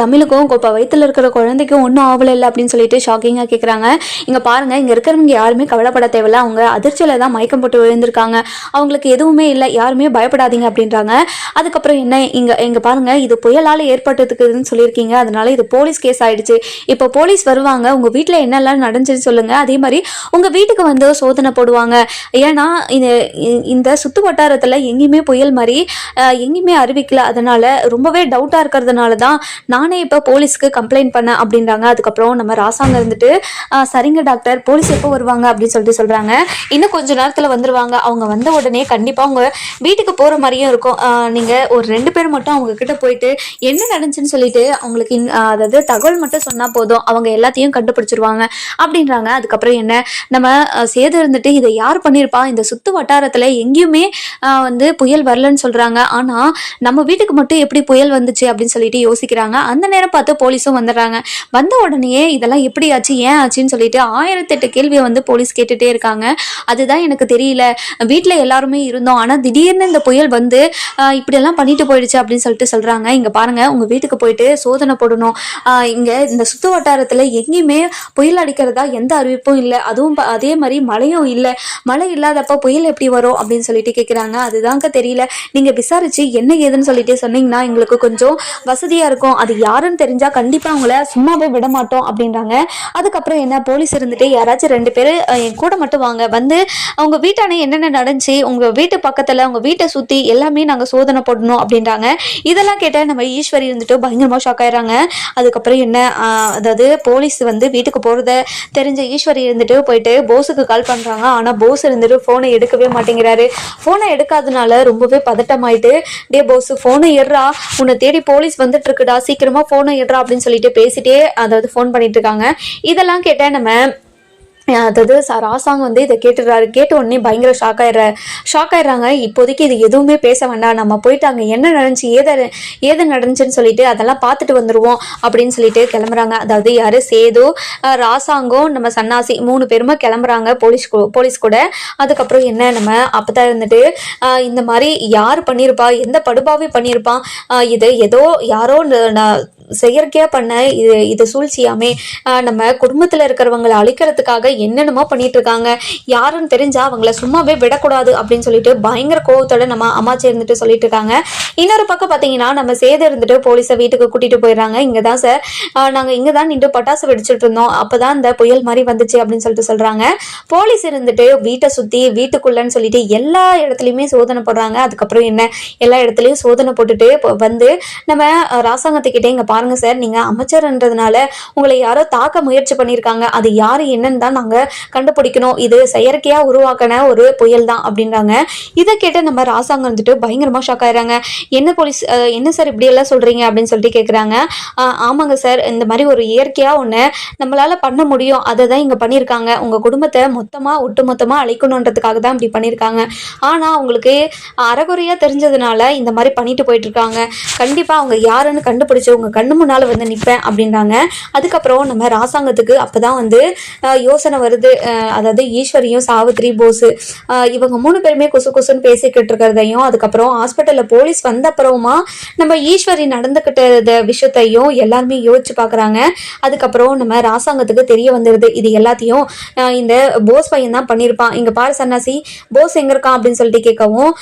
தமிழுக்கும் இப்போ வயித்துல இருக்கிற குழந்தைக்கும் ஒன்றும் ஆகலை இல்லை அப்படின்னு சொல்லிட்டு ஷாக்கிங்காக கேட்குறாங்க இங்கே பாருங்க இங்கே இருக்கிறவங்க யாருமே கவலைப்பட தேவையில்ல. அவங்க அதிர்ச்சியில் தான் மயக்கம் போட்டு விழுந்திருக்காங்க. அவங்களுக்கு எதுவுமே இல்லை யாருமே பயப்படாதீங்க அப்படின்றாங்க. அதுக்கப்புறம் என்ன இங்கே இங்கே பாருங்க இது புயலால் ஏற்பட்டதுக்குன்னு சொல்லியிருக்கீங்க. அதனால இது போலீஸ் கேஸ் ஆயிடுச்சு. இப்போ போலீஸ் வருவாங்க. உங்கள் வீட்டில் என்னெல்லாம் நடந்துச்சுன்னு சொல்லுங்க. அதே மாதிரி உங்கள் வீட்டுக்கு வந்து சோதனை போடுவாங்க. ஏன்னா இது இந்த சுத்து வட்டாரத்தில் எங்கேயுமே புயல் மாதிரி எங்கேயுமே அறிவிக்கல. அதனால் ரொம்பவே டவுட்டாக இருக்கிறதுனால தான் நானே இப்போ போலீஸ்க்கு கம்ப்ளைண்ட் பண்ணேன் அப்படின்றாங்க. அதுக்கப்புறம் நம்ம ராசாங்க இருந்துட்டு சரிங்க டாக்டர் போலீஸ் எப்போ வருவாங்க அப்படின்னு சொல்லிட்டு சொல்கிறாங்க இன்னும் கொஞ்சம் நேரத்தில் வந்துருவாங்க. அவங்க வந்த உடனே கண்டிப்பாக அவங்க வீட்டுக்கு போகிற மாதிரியும் இருக்கும். நீங்கள் ஒரு ரெண்டு பேர் மட்டும் அவங்க கிட்ட போயிட்டு என்ன நடந்துச்சுன்னு சொல்லிட்டு அவங்களுக்கு இன்- அதாவது தகவல் மட்டும் சொன்னால் போதும். அவங்க எல்லாத்தையும் கண்டுபிடிச்சிருவாங்க அப்படின்றாங்க. அதுக்கப்புறம் என்ன? நம்ம சேது இருந்துட்டு இதை யார் பண்ணியிருப்பா இந்த சுத்து வட்டாரத்தில் எங்கேயுமே வந்து புயல் வரலன்னு சொல்கிறாங்க ஆனால் நம்ம வீட்டுக்கு மட்டும் எப்படி புயல் வந்துச்சு அப்படின்னு சொல்லிட்டு யோசிக்கிறாங்க. அந்த நேரம் பார்த்து போலீஸும் வந்துடுறாங்க. வந்த உடனே இதெல்லாம் எப்படி ஆச்சு ஏன் ஆச்சுன்னு சொல்லிட்டு ஆயிரத்தெட்டு கேள்வியை வந்து போலீஸ் கேட்டுட்டே இருக்காங்க. அதுதான் எனக்கு தெரியல. வீட்டில் எல்லாருமே இருந்தோம். ஆனால் திடீர்னு இந்த புயல் வந்து இப்படியெல்லாம் பண்ணிட்டு போயிடுச்சு அப்படின்னு சொல்லிட்டு சொல்கிறாங்க இங்கே பாருங்கள் உங்கள் வீட்டுக்கு போயிட்டு சோதனை போடணும். இங்கே இந்த சுற்று வட்டாரத்தில் எங்கேயுமே புயல் அடிக்கிறதா எந்த அறிவிப்பும் இல்லை. அதுவும் ப- அதே மாதிரி மழையும் இல்லை. மழை இல்லாதப்ப புயல் எப்படி வரும் அப்படின்னு சொல்லிட்டு கேட்குறாங்க அதுதாங்க தெரியல. நீங்கள் விசாரிச்சு என்ன ஏதுன்னு சொல்லிட்டு சொன்னீங்கன்னா எங்களுக்கு கொஞ்சம் வசதியாக இருக்கும். அது யாருன்னு தெரிஞ்சால் கண்டிப்பாக அவங்கள சும்மாவே விட மாட்டோம் அப்படின்றாங்க. அதுக்கப்புறம் என்ன போலீஸ் இருந்துட்டு யாராச்சும் ரெண்டு பேர் என் கூட மட்டும் வாங்க. வந்து அவங்க வீட்டானே என்னென்ன நடந்துச்சு உங்கள் வீட்டு பக்கத்தில் உங்கள் வீட்டை சுற்றி எல்லாமே நாங்கள் சோதனை போடணும் அப்படின்றாங்க. இதெல்லாம் கேட்டால் நம்ம ஈஸ்வரி இருந்துட்டு பயங்கரமாக ஷாக் ஆயிடுறாங்க. அதுக்கப்புறம் என்ன அதாவது போலீஸ் வந்து வீட்டுக்கு போகிறத தெரிஞ்ச ஈஸ்வரி இருந்துட்டு போயிட்டு போஸுக்கு கால் பண்ணுறாங்க ஆனால் போஸ் இருந்துட்டு ஃபோனை எடுக்கவே மாட்டேங்கிறாரு. ஃபோனை எடுக்காதனால ரொம்பவே பதட்டமாயிட்டு டே போஸ் ஃபோனை எடுறா. உன்னை தேடி போலீஸ் வந்துட்டு இருக்குடா சீக்கிரமா ஃபோனை எடுறா. அப்படின்னு சொல்லிட்டு பேசிட்டே அதாவது ஃபோன் பண்ணிட்டு இருக்காங்க இதெல்லாம் கேட்டால் நம்ம அதாவது சார் ராசாங்க வந்து இதை கேட்டுடுறாரு. கேட்ட உடனே பயங்கர ஷாக் ஆயிடுற. ஷாக் ஆயிடுறாங்க. இப்போதைக்கு இது எதுவுமே பேச வேண்டாம். நம்ம போயிட்டு அங்கே என்ன நடந்துச்சு? ஏதை ஏது நடந்துச்சுன்னு சொல்லிட்டு அதெல்லாம் பார்த்துட்டு வந்துடுவோம் அப்படின்னு சொல்லிட்டு கிளம்புறாங்க. அதாவது யாரு? சேது ராசாங்கும் ராசாங்கம் நம்ம சன்னாசி மூணு பேருமே கிளம்புறாங்க போலீஸ் கூ- போலீஸ் கூட. அதுக்கப்புறம் என்ன? நம்ம அப்பதான் இருந்துட்டு இந்த மாதிரி யார் பண்ணியிருப்பா எந்த படுபாவி பண்ணியிருப்பான் இது ஏதோ யாரோ செயற்கையாக பண்ண இது இது சூழ்ச்சியாமே நம்ம குடும்பத்தில் இருக்கிறவங்களை அழிக்கிறதுக்காக என்னென்னமோ பண்ணிட்டு இருக்காங்க. யாருன்னு தெரிஞ்சா அவங்கள சும்மாவே விடக்கூடாது அப்படின்னு சொல்லிட்டு பயங்கர கோவத்தோட நம்ம அம்மாச்சி இருந்துட்டு சொல்லிட்டு இருக்காங்க. இன்னொரு பக்கம் பார்த்தீங்கன்னா நம்ம சேது இருந்துட்டு போலீஸை வீட்டுக்கு கூட்டிட்டு போயிடுறாங்க. இங்கே தான் சார் நாங்கள் இங்கே தான் நின்று பட்டாசு வெடிச்சிட்டு இருந்தோம். அப்போ தான் இந்த புயல் மாதிரி வந்துச்சு அப்படின்னு சொல்லிட்டு சொல்கிறாங்க போலீஸ் இருந்துட்டு வீட்டை சுற்றி வீட்டுக்குள்ளன்னு சொல்லிட்டு எல்லா இடத்துலையுமே சோதனை போடுறாங்க. அதுக்கப்புறம் என்ன? எல்லா இடத்துலையும் சோதனை போட்டுட்டு இப்போ வந்து நம்ம அஹ், ராசாங்கத்துக்கிட்டே இங்கே பாருங்க சார் நீங்கள் அமைச்சர்ன்றதுனால உங்களை யாரோ தாக்க முயற்சி பண்ணியிருக்காங்க. அது யார் என்னன்னு தான் நாங்கள் கண்டுபிடிக்கணும். இது செயற்கையாக உருவாக்கின ஒரு புயல் தான் அப்படின்றாங்க. இதை கேட்டு நம்ம ராசாங்க வந்துட்டு பயங்கரமாக ஷாக் ஆயிடுறாங்க. என்ன போலீஸ் என்ன சார் இப்படியெல்லாம் சொல்கிறீங்க அப்படின்னு சொல்லிட்டு கேட்குறாங்க ஆமாங்க சார் இந்த மாதிரி ஒரு இயற்கையாக ஒன்று நம்மளால் பண்ண முடியும். அதை தான் இங்கே பண்ணியிருக்காங்க. உங்கள் குடும்பத்தை மொத்தமாக ஒட்டு மொத்தமாக அழிக்கணுன்றதுக்காக தான் இப்படி பண்ணியிருக்காங்க. ஆனால் அவங்களுக்கு அறகுறையாக தெரிஞ்சதுனால இந்த மாதிரி பண்ணிட்டு போயிட்டு இருக்காங்க. கண்டிப்பாக அவங்க யாருன்னு கண்டுபிடிச்சு உங்கள் கண்ணு முன்னால் வந்து நிற்பேன் அப்படின்றாங்க. அதுக்கப்புறம் நம்ம ராசாங்கத்துக்கு அப்போ தான் வந்து யோசனை வருது. அதாவது ஈஸ்வரியும் சாவித்ரி போஸு. இவங்க மூணு பேருமே கொசு கொசுன்னு பேசிக்கிட்டு இருக்கிறதையும் அதுக்கப்புறம் ஹாஸ்பிட்டலில் போலீஸ் வந்த அப்புறமா நம்ம ஈஸ்வரி நடந்துக்கிட்ட விஷயத்தையும் எல்லாருமே யோசிச்சு பார்க்குறாங்க அதுக்கப்புறம் நம்ம ராசாங்கத்துக்கு தெரிய வந்துடுது இது எல்லாத்தையும் இந்த போஸ் பையன் தான் பண்ணியிருப்பான் இங்கே பாரு சன்னாசி போஸ் எங்கே இருக்கான் அப்படின்னு சொல்லிட்டு கேட்கவும்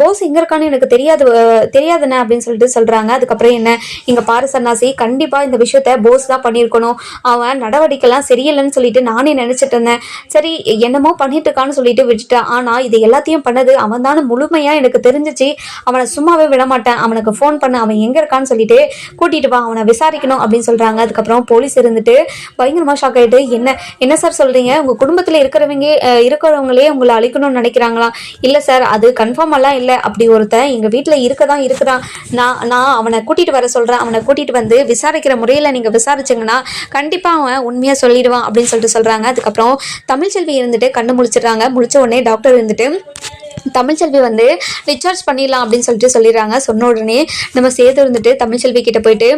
போஸ் எங்கே இருக்கான்னு எனக்கு தெரியாது அஹ், தெரியாதுண்ணே அப்படின்னு சொல்லிட்டு சொல்கிறாங்க அதுக்கப்புறம் என்ன இங்கே பாரு சன்னாசி சன்னாசி கண்டிப்பாக இந்த விஷயத்த போஸ் தான் பண்ணியிருக்கணும். அவன் நடவடிக்கைலாம் சரியில்லைன்னு சொல்லிட்டு நானே நினச்சிட்டு இருந்தேன். சரி என்னமோ பண்ணிட்டு இருக்கான்னு சொல்லிட்டு விட்டுட்டேன். ஆனால் இது எல்லாத்தையும் பண்ணது அவன் தானே முழுமையாக எனக்கு தெரிஞ்சிச்சு. அவனை சும்மாவே விட மாட்டேன் அவனுக்கு ஃபோன் பண்ண. அவன் எங்கே இருக்கான்னு சொல்லிட்டு கூட்டிட்டு வா. அவனை விசாரிக்கணும் அப்படின்னு சொல்கிறாங்க அதுக்கப்புறம் போலீஸ் இருந்துட்டு பயங்கரமாக ஷாக் ஆகிட்டு என்ன என்ன சார் சொல்கிறீங்க உங்கள் குடும்பத்தில் இருக்கிறவங்க இருக்கிறவங்களே உங்களை அழிக்கணும்னு நினைக்கிறாங்களா? இல்லை சார் அது கன்ஃபார்மெல்லாம் இல்லை. அப்படி ஒருத்தன் எங்கள் வீட்டில் இருக்க தான் இருக்கிறான். நான் நான் அவனை கூட்டிட்டு வர சொல்கிறேன் அவனை கூட்டிட்டு வந்து விசாரிக்கிற முறையில் நீங்கள் விசாரிச்சிங்கன்னா கண்டிப்பாக அவன் உண்மையாக சொல்லிடுவான் அப்படின்னு சொல்லிட்டு சொல்கிறாங்க அதுக்கப்புறம் தமிழ்ச்செல்வி இருந்துட்டு கண்ணு முழிச்சிடுறாங்க. முழிச்ச உடனே டாக்டர் இருந்துட்டு தமிழ்ச்செல்வி வந்து டிஸ்சார்ஜ் பண்ணிடலாம் அப்படின்னு சொல்லிட்டு சொல்லிடுறாங்க. சொன்ன உடனே நம்ம சேது இருந்துட்டு தமிழ்ச்செல்வி கிட்ட போயிட்டு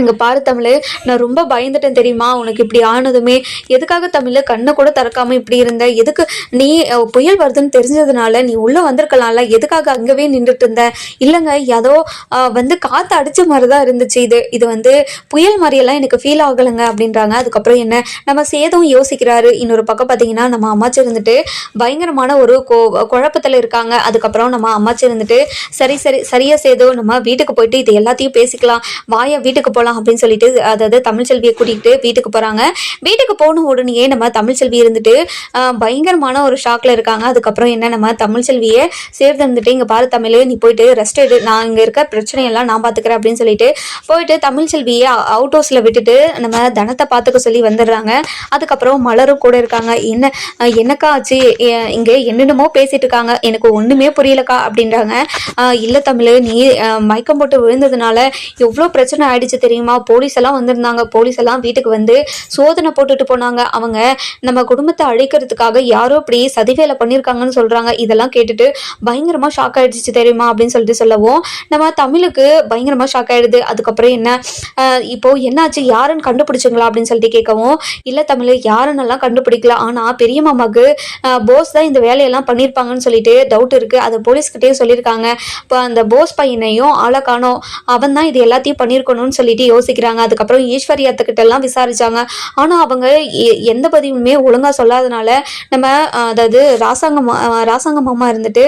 இங்கே பாரு தமிழ் நான் ரொம்ப பயந்துட்டேன் தெரியுமா? உனக்கு இப்படி ஆனதுமே. எதுக்காக தமிழ் கண்ணை கூட திறக்காம இப்படி இருந்த? எதுக்கு நீ புயல் வருதுன்னு தெரிஞ்சதுனால நீ உள்ளே வந்திருக்கலாம்ல? எதுக்காக அங்கவே நின்றுட்டு இருந்த? இல்லைங்க ஏதோ வந்து காற்று அடிச்ச மாதிரி தான் இருந்துச்சு இது. இது வந்து புயல் மாதிரியெல்லாம் எனக்கு ஃபீல் ஆகலைங்க அப்படின்றாங்க. அதுக்கப்புறம் என்ன? நம்ம சேதம் யோசிக்கிறாரு. இன்னொரு பக்கம் பார்த்தீங்கன்னா நம்ம அம்மாச்சி இருந்துட்டு பயங்கரமான ஒரு கோ குழப்பத்தில் இருக்காங்க. அதுக்கப்புறம் நம்ம அம்மாச்சி இருந்துட்டு சரி சரி சரியா சேதம் நம்ம வீட்டுக்கு போயிட்டு இது எல்லாத்தையும் பேசிக்கலாம். வாயா வீட்டுக்கு போ போகலாம் அப்படின்னு சொல்லிட்டு அதாவது தமிழ்ச்செல்வியை கூட்டிகிட்டு வீட்டுக்கு போகிறாங்க வீட்டுக்கு போன உடனேயே நம்ம தமிழ்ச்செல்வி இருந்துட்டு பயங்கரமான ஒரு ஷாக்ல இருக்காங்க. அதுக்கப்புறம் என்ன நம்ம தமிழ்ச்செல்வியை சேர்ந்து இருந்துட்டு இங்கே பாரு தமிழ் நீ போயிட்டு ரெஸ்ட் எடு. நான் இங்கே இருக்க பிரச்சனையெல்லாம் நான் பார்த்துக்கிறேன் அப்படின்னு சொல்லிட்டு போயிட்டு தமிழ்ச்செல்வியை அவுட் ஹவுஸில் விட்டுட்டு நம்ம தனத்தை பார்த்துக்க சொல்லி வந்துடுறாங்க. அதுக்கப்புறம் மலரும் கூட இருக்காங்க. என்ன என்னக்கா ஆச்சு? இங்கே என்னென்னமோ பேசிட்டு இருக்காங்க. எனக்கு ஒன்றுமே புரியலக்கா அப்படின்றாங்க. இல்லை தமிழ் நீ மயக்கம் போட்டு விழுந்ததுனால எவ்வளோ பிரச்சனை ஆயிடுச்சு தெரியும்? போலீஸ் எல்லாம் வந்திருந்தாங்க. போலீஸ் எல்லாம் வீட்டுக்கு வந்து சோதனை போட்டுட்டு போனாங்க. அவங்க நம்ம குடும்பத்தை அழிக்கிறதுக்காக யாரோ இப்படி சதிவேலை பண்ணியிருக்காங்கன்னு சொல்றாங்க. இதெல்லாம் கேட்டுட்டு பயங்கரமா ஷாக் ஆயிடுச்சு தெரியுமா? அப்படின்னு சொல்லிட்டு சொல்லவும் நம்ம தமிழுக்கு பயங்கரமா ஷாக் ஆயிடுது. அதுக்கப்புறம் என்ன? இப்போ என்னாச்சு? யாருன்னு கண்டுபிடிச்சிங்களா? அப்படின்னு சொல்லிட்டு கேட்கவும் இல்ல தமிழ் யாருன்னெல்லாம் கண்டுபிடிக்கல. ஆனா பெரிய மாமாக்கு போஸ் தான் இந்த வேலையெல்லாம் பண்ணியிருப்பாங்கன்னு சொல்லிட்டு டவுட் இருக்கு. அதை போலீஸ்கிட்டயும் சொல்லியிருக்காங்க. இப்போ அந்த போஸ் பையனையும் ஆளை காணோம். அவன் தான் இது எல்லாத்தையும் பண்ணியிருக்கணும்னு சொல்லிட்டு யோசிக்கிறாங்க. அதுக்கப்புறம் ஈஸ்வரி அத்தைக்கிட்ட எல்லாம் விசாரிச்சாங்க. ஆனால் அவங்க எ- எந்த பதிவுமே ஒழுங்காக சொல்லாதனால நம்ம அதாவது ராசாங்க ராசாங்க மாமா இருந்துட்டு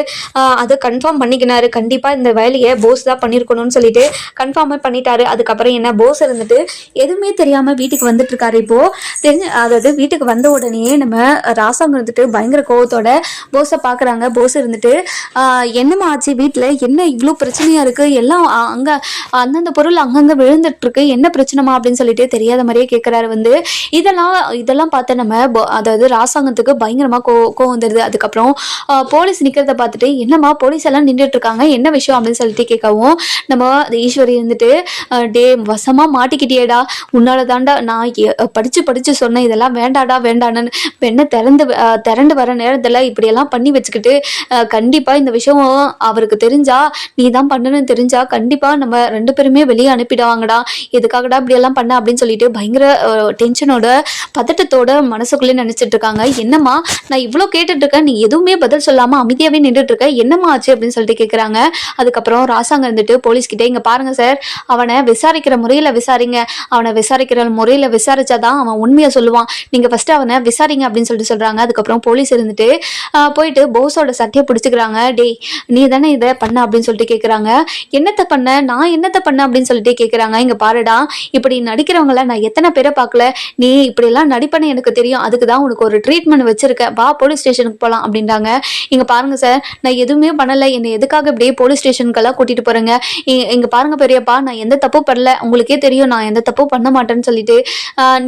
அதை கன்ஃபார்ம் பண்ணிக்கினாரு. கண்டிப்பாக இந்த வேலையை போஸ் தான் பண்ணியிருக்கணும்னு சொல்லிட்டு கன்ஃபார்மே பண்ணிட்டாரு. அதுக்கப்புறம் என்ன போஸ் இருந்துட்டு எதுவுமே தெரியாமல் வீட்டுக்கு வந்துட்டு இருக்காரு இப்போ தெரிஞ்ச அதாவது வீட்டுக்கு வந்த உடனே நம்ம ராசாங்க இருந்துட்டு பயங்கர கோவத்தோட போஸை பார்க்குறாங்க போஸ் இருந்துட்டு என்னமா என்னம்மா ஆச்சு? வீட்டில் என்ன இவ்வளோ பிரச்சனையாக இருக்குது எல்லாம் அங்கே அந்தந்த பொருள் அங்கங்கே விழுந்துட்டு இருக்கு. என்ன பிரச்சனைமா அப்படின்னு சொல்லிட்டு தெரியாத மாதிரியே கேட்குறாரு வந்து. இதெல்லாம் இதெல்லாம் பார்த்து நம்ம அதாவது ராசாங்கத்துக்கு பயங்கரமா கோ கோவம் வந்துடுது அதுக்கப்புறம் போலீஸ் நிக்கிறத பார்த்துட்டு என்னம்மா போலீஸ் எல்லாம் நின்றுட்டு இருக்காங்க. என்ன விஷயம்? அப்படின்னு சொல்லிட்டு கேட்கவும் நம்ம அந்த ஈஸ்வரி இருந்துட்டு டே வசமா மாட்டிக்கிட்டியேடா. உன்னால தாண்டா நான் படித்து படிச்சு படிச்சு சொன்னேன். இதெல்லாம் வேண்டாடா வேண்டான்னு பெண்ணை திறந்து திரண்டு வர நேரத்துல இப்படியெல்லாம் பண்ணி வச்சுக்கிட்டு கண்டிப்பாக கண்டிப்பா இந்த விஷயம் அவருக்கு தெரிஞ்சா நீ தான் பண்ணணும்னு தெரிஞ்சா கண்டிப்பா நம்ம ரெண்டு பேருமே வெளியே அனுப்பிடுவாங்கடா. எதுக்காகடா இப்படி எல்லாம் பண்ண அப்படின்னு சொல்லிட்டு பயங்கர டென்ஷனோட பதட்டத்தோட மனசுக்குள்ளே நினச்சிட்டு இருக்காங்க. என்னம்மா நான் இவ்வளோ கேட்டுட்டு இருக்கேன் நீ எதுவுமே பதில் சொல்லாமல் அமைதியாகவே நின்றுட்டு இருக்க என்னம்மா ஆச்சு அப்படின்னு சொல்லிட்டு கேட்குறாங்க அதுக்கப்புறம் ராசாங்க இருந்துட்டு போலீஸ் இங்கே இங்க பாருங்க சார் அவனை விசாரிக்கிற முறையில் விசாரிங்க. அவனை விசாரிக்கிற முறையில் விசாரிச்சாதான் அவன் உண்மையை சொல்லுவான். நீங்க ஃபர்ஸ்ட் அவனை விசாரிங்க அப்படின்னு சொல்லிட்டு சொல்றாங்க. அதுக்கப்புறம் போலீஸ் இருந்துட்டு போயிட்டு போஸோட சட்டையை பிடிச்சிக்கிறாங்க. டேய் நீ தானே இதை பண்ண அப்படின்னு சொல்லிட்டு கேட்குறாங்க என்னத்தை பண்ண? நான் என்னத்தை பண்ண? அப்படின்னு சொல்லிட்டு கேட்குறாங்க இங்க பாருடா இப்படி நடிக்கிறவங்கள நான் எத்தனை பேரை பார்க்கல? நீ இப்படியெல்லாம் நடிப்பேன்னு எனக்கு தெரியும். அதுக்கு தான் உனக்கு ஒரு ட்ரீட்மெண்ட் வச்சிருக்கேன். வா போலீஸ் ஸ்டேஷனுக்கு போகலாம் அப்படின்றாங்க. இங்க பாருங்க சார் நான் எதுவுமே பண்ணலை. என்னை எதுக்காக இப்படியே போலீஸ் ஸ்டேஷனுக்கெல்லாம் கூட்டிட்டு போறேங்க? இங்கே இங்க பாருங்க பெரியப்பா நான் எந்த தப்பு பண்ணல. உங்களுக்கே தெரியும் நான் எந்த தப்பும் பண்ண மாட்டேன்னு சொல்லிட்டு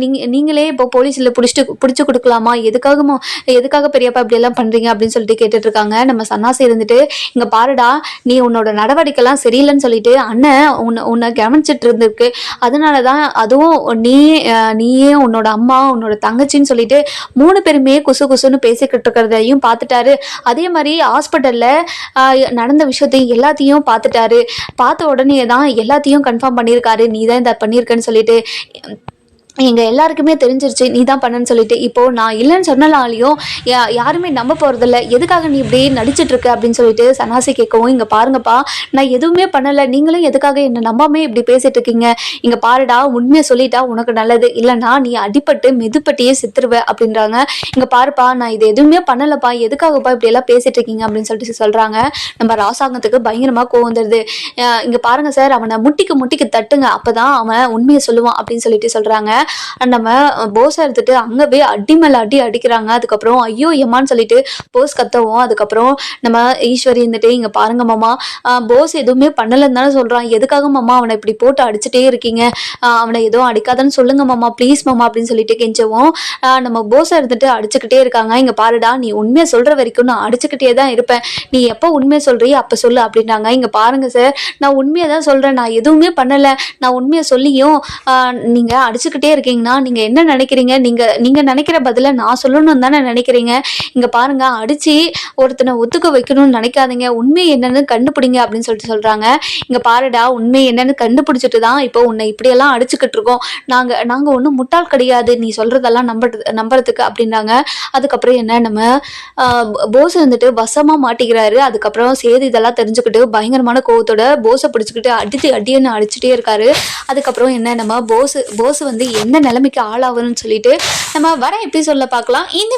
நீங்கள் நீங்களே இப்போ போலீஸ்ல பிடிச்சிட்டு பிடிச்சு கொடுக்கலாமா? எதுக்காகமோ எதுக்காக பெரியப்பா இப்படி எல்லாம் பண்றீங்க அப்படின்னு சொல்லிட்டு கேட்டுட்டு இருக்காங்க. நம்ம சன்னாசி இருந்துட்டு இங்க பாருடா நீ உன்னோட நடவடிக்கைலாம் சரியில்லைன்னு சொல்லிட்டு அண்ணன் உன்னை உன்னை கவனிச்சிட்டு இருந்திருக்கு அதனால தான் அதுவும் நீ நீயே உன்னோட அம்மா உன்னோட தங்கச்சின்னு சொல்லிட்டு மூணு பேருமே குசு குசுன்னு பேசிக்கிட்டு இருக்கிறதையும் பார்த்துட்டாரு. அதே மாதிரி ஹாஸ்பிட்டலில் நடந்த விஷயத்தையும் எல்லாத்தையும் பார்த்துட்டாரு. பார்த்த உடனே தான் எல்லாத்தையும் கன்ஃபார்ம் பண்ணியிருக்காரு. நீ தான் இதை பண்ணியிருக்கேன்னு சொல்லிட்டு எங்கள் எல்லாருக்குமே தெரிஞ்சிருச்சு நீ தான் பண்ணன்னு சொல்லிட்டு. இப்போது நான் இல்லைன்னு சொன்னனாலையும் யாருமே நம்ப போகிறதில்ல எதுக்காக நீ இப்படி நடிச்சிட்டு இருக்க அப்படின்னு சொல்லிட்டு சனாசி கேட்கவும் இங்கே பாருங்கப்பா நான் எதுவுமே பண்ணலை. நீங்களும் எதுக்காக என்னை நம்பாமே இப்படி பேசிட்டு இருக்கீங்க இங்கே பாருடா உண்மையை சொல்லிட்டா உனக்கு நல்லது. இல்லைன்னா நீ அடிப்பட்டு மெதுப்பட்டியே சித்துருவ. அப்படின்றாங்க. இங்கே பாருப்பா நான் இது எதுவுமே பண்ணலப்பா. எதுக்காகப்பா இப்படி எல்லாம் பேசிட்டு இருக்கீங்க அப்படின்னு சொல்லிட்டு சொல்கிறாங்க நம்ம ராசாங்கத்துக்கு பயங்கரமாக கோவம் வந்துடுது அஹ் இங்க பாருங்க சார் அவனை முட்டிக்கு முட்டிக்கு தட்டுங்க. அப்பதான் அவன் உண்மையை சொல்லுவான். அப்படின்னு சொல்லிட்டு சொல்றாங்க. நம்ம போஸை எடுத்துட்டு அங்கே போய் அடி மேலே அடி அடிக்கிறாங்க. அதுக்கப்புறம் ஐயோ எம்மான்னு சொல்லிட்டு போஸ் கத்தவும். அதுக்கப்புறம் நம்ம ஈஸ்வரி இருந்துட்டு இங்கே பாருங்க மாமா போஸ் எதுவுமே பண்ணலன்னு தானே சொல்கிறான் எதுக்காக மாமா அவனை இப்படி போட்டு அடிச்சுட்டே இருக்கீங்க? அவனை எதுவும் அடிக்காதன்னு சொல்லுங்க மாமா. ப்ளீஸ் மாமா அப்படின்னு சொல்லிட்டு கெஞ்சவும் நம்ம போஸை எடுத்துட்டு அடிச்சுக்கிட்டே இருக்காங்க. இங்கே பாருடா நீ உண்மையை சொல்ற வரைக்கும் நான் அடிச்சுக்கிட்டே தான் இருப்பேன். நீ எப்போ உண்மையை சொல்கிறீ அப்போ சொல்லு அப்படின்னாங்க. இங்கே பாருங்க சார் நான் உண்மையை தான் சொல்கிறேன் நான் எதுவுமே பண்ணலை. நான் உண்மையை சொல்லியும் நீங்கள் அடிச்சுக்கிட்டே இருக்கீங்கன்னா நீங்க என்ன நினைக்கிறீங்க? நீங்க நீங்க நினைக்கிற பதில நான் சொல்லணும்னு தானே நினைக்கிறீங்க? இங்க பாருங்க அடிச்சு ஒருத்தனை ஒத்துக்க வைக்கணும்னு நினைக்காதீங்க. உண்மை என்னன்னு கண்டுபிடிங்க அப்படின்னு சொல்லிட்டு சொல்றாங்க. இங்க பாருடா உண்மை என்னன்னு கண்டுபிடிச்சிட்டு தான் இப்போ உன்னை இப்படியெல்லாம் அடிச்சுக்கிட்டு இருக்கோம். நாங்க நாங்க ஒன்றும் முட்டாள் கிடையாது. நீ சொல்றதெல்லாம் நம்புறது நம்புறதுக்கு அப்படின்னாங்க. அதுக்கப்புறம் என்ன? நம்ம போஸ் வந்துட்டு வசமா மாட்டிக்கிறாரு. அதுக்கப்புறம் சேது இதெல்லாம் தெரிஞ்சுக்கிட்டு பயங்கரமான கோவத்தோட போஸை பிடிச்சிக்கிட்டு அடித்து அடியன்னு அடிச்சுட்டே இருக்காரு. அதுக்கப்புறம் என்ன? நம்ம போஸ் போஸ் வந்து என்ன நிலைமைக்கு ஆளாகணும்னு சொல்லிட்டு நம்ம வர எபிசோட்ல பார்க்கலாம். இந்த